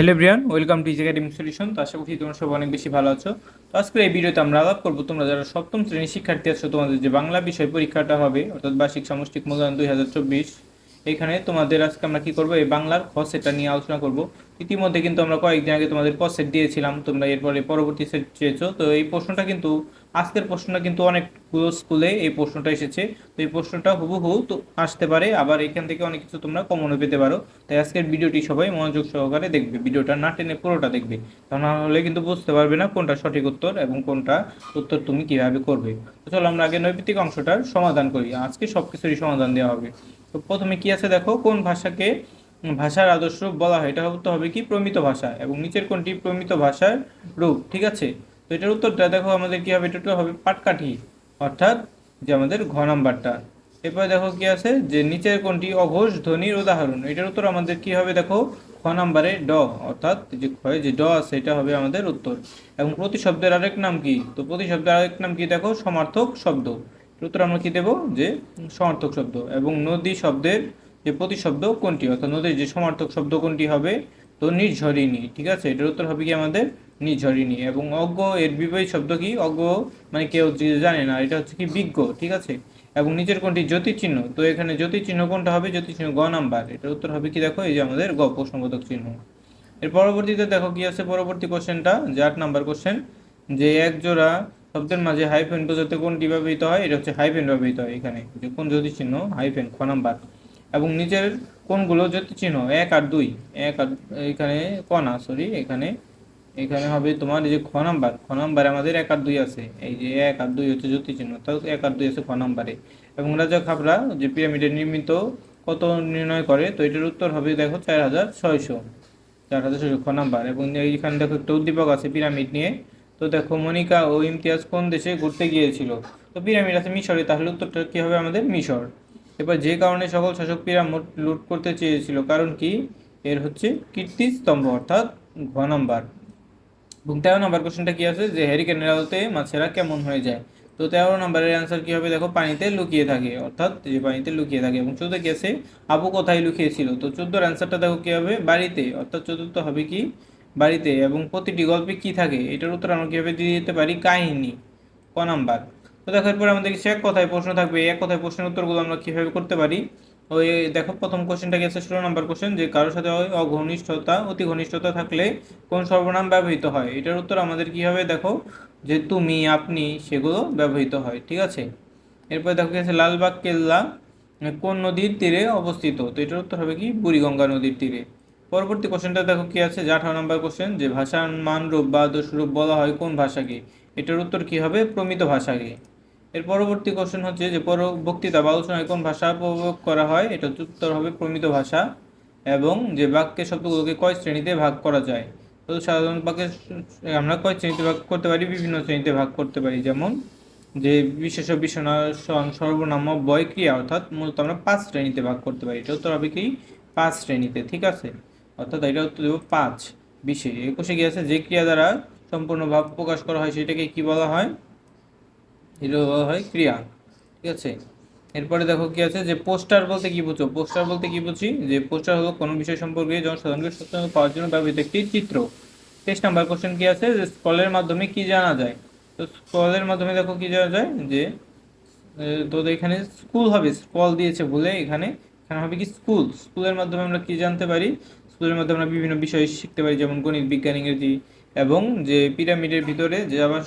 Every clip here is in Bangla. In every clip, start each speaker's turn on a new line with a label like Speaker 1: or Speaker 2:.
Speaker 1: Hello Brian welcome to academic solution তো আশা করছি তোমরা সব অনেক বেশি ভালো আছো। তো আজকের এই ভিডিওতে আমরা আলাপ করব, তোমরা যারা সপ্তম শ্রেণির শিক্ষার্থী আছো, তোমাদের যে বাংলা বিষয় পরীক্ষাটা হবে, অর্থাৎ বার্ষিক সামষ্টিক মূল্যায়ন দুই হাজার চব্বিশ, এখানে তোমাদের আজকে আমরা কী করব, এই বাংলার খ সেটা নিয়ে আলোচনা করব। ইতিমধ্যে কিন্তু আমরা কয়েকদিন আগে তোমাদের ক সেট দিয়েছিলাম, তোমরা এরপরে পরবর্তী সেট চেয়েছো। তো এই প্রশ্নটা কিন্তু, আজকের প্রশ্নটা কিন্তু অনেকগুলো স্কুলে এই প্রশ্নটা এসেছে। তো এই প্রশ্নটা হুবহু তো আসতে পারে, আবার এখান থেকে অনেক কিছু তোমরা কমনও পেতে পারো। তাই আজকের ভিডিওটি সবাই মনোযোগ সহকারে দেখবে, ভিডিওটা না টেনে পুরোটা দেখবে। তা না হলে কিন্তু বুঝতে পারবে না কোনটা সঠিক উত্তর এবং কোনটা উত্তর তুমি কীভাবে করবে। তো চলো আমরা আগে নৈতিক অংশটার সমাধান করি, আজকে সব কিছুরই সমাধান দেওয়া হবে। তো প্রথমে কি আছে দেখো? কোন ভাষাকে ভাষার আদর্শ বলা হয়। এটা হতে হবে কি? প্রমিত ভাষা এবং নিচের কোনটি? প্রমিত ভাষার রূপ। ঠিক আছে? তো এটার উত্তরটা দেখো আমাদের কি হবে? এটা হবে পাটকাঠি। অর্থাৎ যে আমাদের ঘ নাম্বারটা। এরপর দেখো কি আছে? যে নিচের কোনটি? অঘোষ ধ্বনির উদাহরণ। এটার উত্তর আমাদের কি হবে? দেখো খ নাম্বারে ড। অর্থাৎ যে ক্ষয় যে ড আছে, এটা হবে আমাদের উত্তর। এবং প্রতি শব্দের আরেক নাম কি? তো প্রতি শব্দের আরেক নাম কি? দেখো, সমার্থক শব্দ। উত্তর আমরা কি দেবো? যে সমার্থক শব্দ এবং নদী শব্দের যে প্রতিশব্দ কোনটি? অর্থাৎ নদীর যে সমার্থক শব্দ কোনটি হবে? তো নির্ঝরিণী, ঠিক আছে? এটার উত্তর হবে কি আমাদের? নির্ঝরিণী। এবং অজ্ঞ এর বিপরীত শব্দ কি? অজ্ঞ মানে কেউ জানে না, এটা হচ্ছে কি বিজ্ঞ, ঠিক আছে? এবং নিচের কোনটি? জ্যোতিচিহ্ন। তো এখানে জ্যোতিচিহ্ন কোনটা হবে? জ্যোতিচিহ্ন গ নাম্বার। এটার উত্তর হবে কি দেখো? এই যে আমাদের গ প্রশ্নবোধক চিহ্ন। এর পরবর্তীতে দেখো কি আছে পরবর্তী কোশ্চেনটা? যে আট নাম্বার কোশ্চেন। যে এক জোড়া শব্দের মাঝে হাইফেন বোঝাতে কোনটি ব্যবহৃত হয়? এটা হচ্ছে হাইফেন ব্যবহৃত হয় এখানে। যে কোন জ্যোতি চিহ্ন হাইফেন খ নাম্বার। এবং নিচের কোনগুলো জ্যোতি চিহ্ন, এক আর দুই, এক আর এখানে কণা সরি এখানে এখানে হবে তোমার এই যে খ নাম্বার, খ নাম্বারে আমাদের এক আর দুই আছে, এই যে এক আর দুই হচ্ছে জ্যোতি চিহ্ন, তাও এক আর দুই আছে খ নাম্বারে। এবং রাজা খাবরা যে পিরামিডে নির্মিত কত নির্ণয় করে, তো এটার উত্তর হবে দেখো চার হাজার ছয়শো, চার হাজার ছয়শো খ নাম্বার। এবং এইখানে দেখো একটা উদ্দীপক আছে পিরামিড নিয়ে, তো দেখো মনিকা ও ইমতিয়াজ কোন দেশে ঘুরতে গিয়েছিল? তো পিরামিড আছে মিশরে, তাহলে উত্তরটা কী হবে আমাদের? মিশর। এবার যে কারণে সকল শাসক পিরামিড লুট করতে চেয়েছিল, কারণ কি? এর হচ্ছে কীর্তিস্তম্ভ অর্থাৎ ঘ নাম্বার। তেরো নাম্বার কোশ্চেনটা কি আছে? যে হ্যারিকেনের আলোতে মাছেরা কেমন হয়ে যায়? তো তেরো নাম্বারের অ্যান্সার কি হবে? দেখো, পানিতে লুকিয়ে থাকে, অর্থাৎ যে পানিতে লুকিয়ে থাকে। এবং চোদ্দ কি আছে? আবু কোথায় লুকিয়েছিল? তো চোদ্দোর অ্যান্সারটা দেখো কি হবে? বাড়িতে, অর্থাৎ চতুর্থ হবে কি? বাড়িতে। এবং প্রতিটি গল্পে কি থাকে? এটার উত্তর আমরা কীভাবে দিয়ে দিতে পারি? কাহিনী, ক নাম্বার। তো দেখো, এরপর আমাদের কিছু এক কথায় প্রশ্ন থাকবে। এক কথায় প্রশ্নের উত্তরগুলো আমরা কীভাবে করতে পারি? ওই দেখো, প্রথম কোশ্চেনটা গেছে ষোলো নাম্বার কোশ্চেন যে কারোর সাথে অঘনিষ্ঠতা, অতি ঘনিষ্ঠতা থাকলে কোন সর্বনাম ব্যবহৃত হয়? এটার উত্তর আমাদের কি হবে দেখো, যে তুমি, আপনি, সেগুলো ব্যবহৃত হয়, ঠিক আছে? এরপর দেখো গেছে লালবাগ কেল্লা, কোন নদীর তীরে অবস্থিত? তো এটার উত্তর হবে কি, বুড়িগঙ্গা নদীর তীরে। পরবর্তী কোশ্চেনটা দেখো কি আছে, যে আঠারো নম্বর কোশ্চেন যে ভাষার মান রূপ বা দোষরূপ বলা হয় কোন ভাষাকে? এটার উত্তর কি হবে, প্রমিত ভাষাকে। এর পরবর্তী কোশ্চেন হচ্ছে যে পর বক্তৃতা বা আলোচনায় কোন ভাষা প্রয়োগ করা হয়? এটা উত্তর হবে প্রমিত ভাষা এবং যে বাক্যের শব্দগুলোকে কয় শ্রেণীতে ভাগ করা যায়? তো সাধারণ বাক্যের আমরা কয় শ্রেণীতে ভাগ করতে পারি? বিভিন্ন শ্রেণীতে ভাগ করতে পারি। যেমন যে বিশেষ বিশেষণ, সর্বনাম বয় ক্রিয়া অর্থাৎ মূলত আমরা পাঁচ শ্রেণীতে ভাগ করতে পারি। এটা উত্তর হবে কি? পাঁচ শ্রেণীতে, ঠিক আছে? অর্থাৎ এটা উত্তর দেবো পাঁচ। বিশে একুশে গিয়েছে যে ক্রিয়া দ্বারা সম্পূর্ণ ভাব প্রকাশ করা হয় সেটাকে কি বলা হয়? বলা হয় ক্রিয়া, ঠিক আছে? এরপরে দেখো কি আছে যে পোস্টার বলতে কি বুঝো? পোস্টার বলতে কি বুঝি? যে পোস্টার হলো কোনো বিষয় সম্পর্কে জনসাধারণকে সচেতন পাওয়ার জন্য ব্যবহৃত একটি চিত্র। তেইশ নাম্বার কোশ্চেন কি আছে? যে স্কলের মাধ্যমে কি জানা যায়? তো স্কলের মাধ্যমে দেখো কি জানা যায়? যে তো এখানে স্কুল হবে স্কল দিয়েছে বলে এখানে এখানে হবে কি স্কুল? স্কুলের মাধ্যমে আমরা কি জানতে পারি? স্কুলের মাধ্যমে আমরা বিভিন্ন বিষয় শিখতে পারি, যেমন গণিত, বিজ্ঞান, ইংরেজি এবং যে পিরামিডের ভিতরে যাবার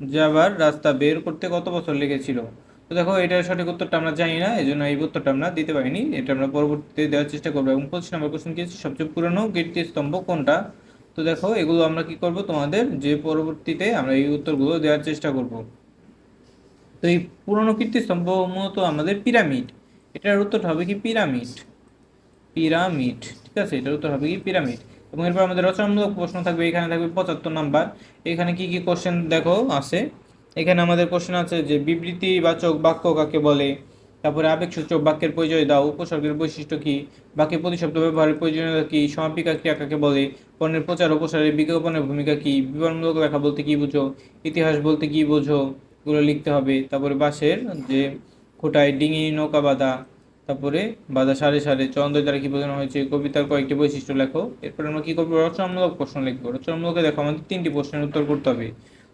Speaker 1: যাবার রাস্তা বের করতে কত বছর লেগেছিল? তো দেখো, এটার সঠিক উত্তরটা আমরা জানি না এই জন্য এই উত্তরটা আমরা দিতে পারিনি। এটা আমরা পরবর্তীতে দেওয়ার চেষ্টা করব। এবং পঁচিশ নম্বর কোশ্চেন কি সবচেয়ে পুরনো কীর্তিস্তম্ভ কোনটা? তো দেখো, এগুলো আমরা কি করব তোমাদের? যে পরবর্তীতে আমরা এই উত্তরগুলো দেওয়ার চেষ্টা করব। তো এই পুরনো কীর্তিস্তম্ভ মূলত আমাদের পিরামিড। এটার উত্তর হবে কি পিরামিড? পিরামিড, ঠিক আছে? এটার উত্তর হবে কি পিরামিড। এবং এরপর আমাদের রচনামূলক প্রশ্ন থাকবে, এখানে থাকবে পঁচাত্তর নাম্বার। এখানে কি কি কোশ্চেন দেখো, আছে। এখানে আমাদের কোশ্চেন আছে যে বিবৃতি বিবৃতিবাচক বাক্য কাকে বলে? তারপরে আবেগসূচক বাক্যের পরিচয় দাও, উপসর্গের বৈশিষ্ট্য কী? বাক্যের প্রতিশব্দ ব্যবহারের প্রয়োজনীয়তা কী? সমাপিকা ক্রিয়া কাকে বলে? পণ্যের প্রচার ও প্রসারের বিজ্ঞাপনের ভূমিকা কী? বিবরণমূলক ব্যাখ্যা বলতে কী বুঝো? ইতিহাস বলতে কী বোঝো? এগুলো লিখতে হবে। তারপরে বাসের যে খোটায় ডিঙি নৌকা বাঁধা তারপরে বাধা সারে সারে চন্দ্র দ্বারা কি বোঝানো হয়েছে? কবিতার কয়েকটি বৈশিষ্ট্য লেখো। এরপর আমরা কি করব? রচনামূলক প্রশ্ন লিখব। রচনামূলকে দেখো, আমাদের তিনটি প্রশ্নের উত্তর করতে হবে।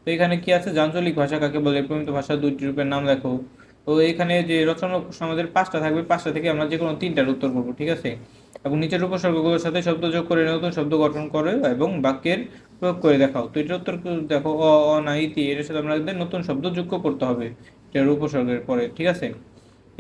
Speaker 1: তো এখানে কি আছে? আঞ্চলিক ভাষা কাকে বলে? প্রমিত ভাষা, দুইটি রূপের নাম লেখো। তো এখানে যে রচনামূলক প্রশ্ন, আমাদের পাঁচটা থাকবে। পাঁচটা থেকে আমরা যে কোনো তিনটার উত্তর করব, ঠিক আছে? এবং নিচের উপসর্গগুলোর সাথে শব্দ যোগ করে নতুন শব্দ গঠন করে এবং বাক্যের প্রয়োগ করে দেখাও। তো এটার উত্তর দেখো, অ অ, না ইতি এর সাথে আমাদের নতুন শব্দ যোগ্য করতে হবে। এটার উপসর্গের পরে, ঠিক আছে?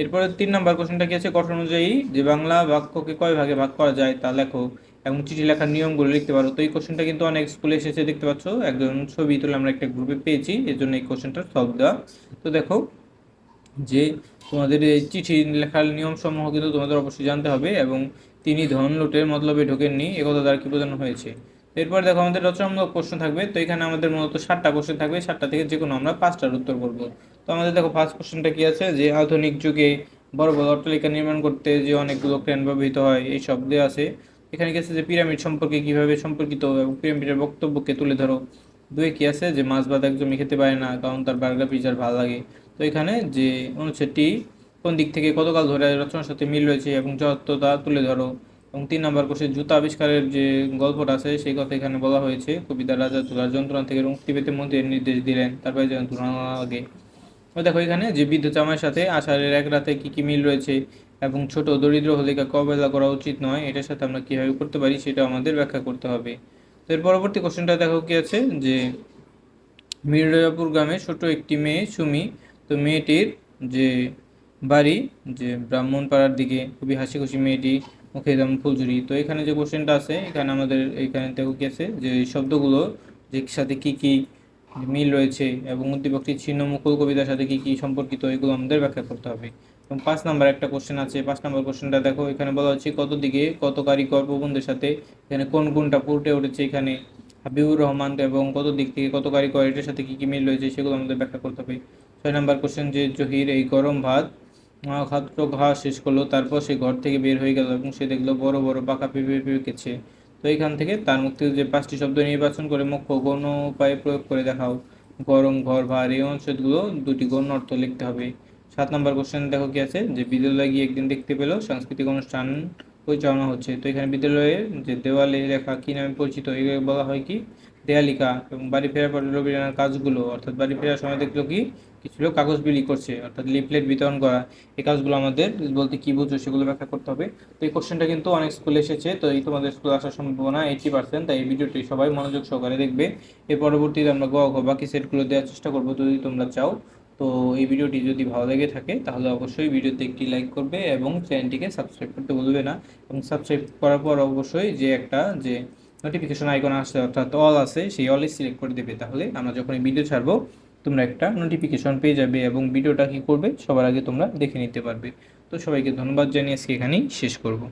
Speaker 1: এরপরে তিন নম্বর কোশ্চেনটা কি আছে? গঠন অনুযায়ী যে বাংলা বাক্যকে কয় ভাগে ভাগ করা যায় তা লেখো। এবং চিঠি লেখার নিয়মগুলো লিখতে পারো। তো এই কোশ্চেনটা কিন্তু অনেক স্কুলে এসেছে, দেখতে পাচ্ছ। একজন ছবি তুলে আমরা একটা গ্রুপে পেয়েছি, এর জন্য এই কোশ্চেনটা সলভ দেওয়া। তো দেখো যে তোমাদের এই চিঠি লেখার নিয়ম সমূহ কিন্তু তোমাদের অবশ্যই জানতে হবে এবং তিনি ধন লোটের মতলবে ঢোকেননি, একথা দ্বারা কি বোঝানো হয়েছে? এরপর দেখো আমাদের রচনামূলক প্রশ্ন থাকবে। তো এখানে আমাদের মূলত সাতটা কোশ্চেন থাকবে। সাতটা থেকে যে কোনো আমরা পাঁচটার উত্তর করব। তো আমাদের দেখো ফার্স্ট কোশ্চেনটা কি আছে? যে আধুনিক যুগে বড় বড় অট্টালিকা নির্মাণ করতে যে অনেকগুলো ক্রেন ব্যবহৃত হয়, এই শব্দে আছে, এখানে কি আছে যে পিরামিড সম্পর্কে কীভাবে সম্পর্কিত এবং পিরামিডের বক্তব্যকে তুলে ধরো? দুয়ে কি আছে যে মাছ ভাত একদমই খেতে পারে না, কারণ তার বার্গার পিজার ভালো লাগে। তো এখানে যে অনুচ্ছেদটি কোন দিক থেকে কতকাল ধরে রচনার সাথে মিল রয়েছে এবং যত্নতা তুলে ধরো। এবং তিন নম্বর কোষে জুতা আবিষ্কারের যে গল্পটা আছে, সেই কথা এখানে বলা হয়েছে। কবিতা রাজা তুলার যন্ত্রণা থেকে মুক্তি পেতে মন্ত্রীর নির্দেশ দিলেন। তারপরে যেন তুলনা লাগে। দেখো এখানে যে বিদ্যুৎ জামাইয়ের সাথে আষাঢ়ের এক রাতে কী কী মিল রয়েছে এবং ছোট দরিদ্র হলিকা কবেলা করা উচিত নয়, এটার সাথে আমরা কীভাবে করতে পারি সেটা আমাদের ব্যাখ্যা করতে হবে। তো এর পরবর্তী কোশ্চেনটা দেখো কি আছে, যে মির্জাপুর গ্রামে ছোট একটি মেয়ে, সুমি, তো মেয়েটির যে বাড়ি, যে ব্রাহ্মণপাড়ার দিকে, খুবই হাসি খুশি মেয়েটি মুখে যেমন ফুলঝুরি। তো এখানে যে কোশ্চেনটা আছে, এখানে আমাদের এখানে দেখো আছে, যে শব্দগুলো যে সাথে কি কি মিল রয়েছে এবং উদ্দীপকটির ছিন্ন মুকুল কবিতার সাথে কি কি সম্পর্কিত, এগুলো আমাদের ব্যাখ্যা করতে হবে। এবং পাঁচ নাম্বার একটা কোশ্চেন আছে, পাঁচ নাম্বার কোশ্চেনটা দেখো, এখানে বলা হচ্ছে কত দিকে কত কারিগর প্রবন্ধের সাথে, এখানে কোন গুণটা ফুটে উঠেছে এখানে? হাবিবুর রহমান এবং কত দিক থেকে কত কারিগর এটার সাথে কী কী মিল রয়েছে, সেগুলো আমাদের ব্যাখ্যা করতে হবে। ছয় নাম্বার কোশ্চেন যে জহির, এই গরম ভাত খাদ্য খাওয়া শেষ করল, তারপর সে ঘর থেকে বের হয়ে গেল এবং সে দেখল বড় বড় পাকা পেঁপে পেকেছে তো এখান থেকে তার থেকে যে পাঁচটি শব্দ নির্বাচন করে মুখ্য গৌণ উপায়ে প্রয়োগ করে দেখাও। গরম, ঘর ভার এই অঞ্চলগুলো দুটি গৌণ অর্থ লিখতে হবে। সাত নম্বর কোশ্চেন দেখো কি আছে? যে বিদ্যালয়ে গিয়ে একদিন দেখতে পেল সাংস্কৃতিক অনুষ্ঠান পরিচালনা হচ্ছে। তো এখানে বিদ্যালয়ের যে দেওয়ালে লেখা কি নামে পরিচিত, এগুলো বলা হয় কি? দেয়ালিকা এবং বাড়ি ফেরার পরে রবিরানার কাজগুলো, অর্থাৎ বাড়ি ফেরার সময় দেখল কি? কিছু লোক কাগজ বিলি করছে, অর্থাৎ লিফলেট বিতরণ করা। এই কাজগুলো আমাদের বলতে কী বুঝছ সেগুলো ব্যাখ্যা করতে হবে। তো এই কোশ্চেনটা কিন্তু অনেক স্কুলে এসেছে, তো এই তোমাদের স্কুলে আসার সম্ভাবনা এইটি পার্সেন্ট তাই এই ভিডিওটি সবাই মনোযোগ সহকারে দেখবে। এর পরবর্তীতে আমরা গ বাকি সেটগুলো দেওয়ার চেষ্টা করব যদি তোমরা চাও। তো এই ভিডিওটি যদি ভালো লেগে থাকে, তাহলে অবশ্যই ভিডিওতে একটি লাইক করবে এবং চ্যানেলটিকে সাবস্ক্রাইব করতে বলবে না। এবং সাবস্ক্রাইব করার পর অবশ্যই যে একটা যে নোটিফিকেশন আইকন আসছে, অর্থাৎ অল আছে, সেই অলে সিলেক্ট করে দেবে। তাহলে আমরা যখন ভিডিও ছাড়বো, তোমরা একটা নোটিফিকেশন পেয়ে যাবে এবং ভিডিওটা কী করবে, সবার আগে তোমরা দেখে নিতে পারবে। তো সবাইকে ধন্যবাদ জানিয়ে আজকে এখানেই শেষ করব।